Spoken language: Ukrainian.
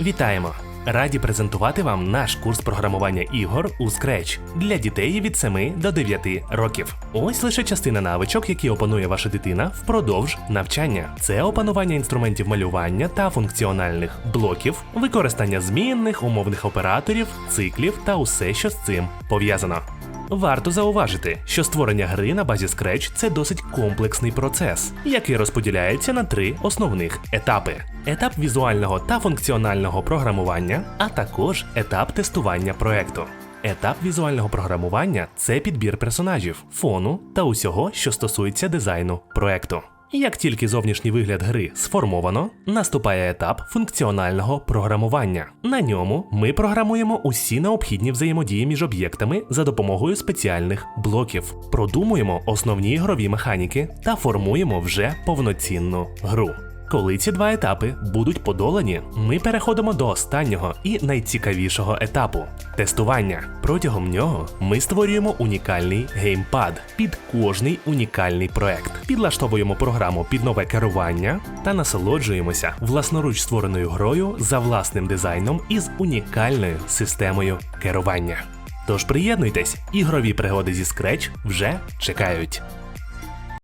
Вітаємо! Раді презентувати вам наш курс програмування ігор у Scratch для дітей від 7 до 9 років. Ось лише частина навичок, які опанує ваша дитина впродовж навчання. Це опанування інструментів малювання та функціональних блоків, використання змінних, умовних операторів, циклів та усе, що з цим пов'язано. Варто зауважити, що створення гри на базі Scratch – це досить комплексний процес, який розподіляється на три основних етапи: етап візуального та функціонального програмування, а також етап тестування проекту. Етап візуального програмування це підбір персонажів, фону та усього, що стосується дизайну проекту. Як тільки зовнішній вигляд гри сформовано, наступає етап функціонального програмування. На ньому ми програмуємо усі необхідні взаємодії між об'єктами за допомогою спеціальних блоків, продумуємо основні ігрові механіки та формуємо вже повноцінну гру. Коли ці два етапи будуть подолані, ми переходимо до останнього і найцікавішого етапу тестування. Протягом нього ми створюємо унікальний геймпад під кожний унікальний проект, підлаштовуємо програму під нове керування та насолоджуємося власноруч створеною грою за власним дизайном із унікальною системою керування. Тож приєднуйтесь, ігрові пригоди зі Scratch вже чекають.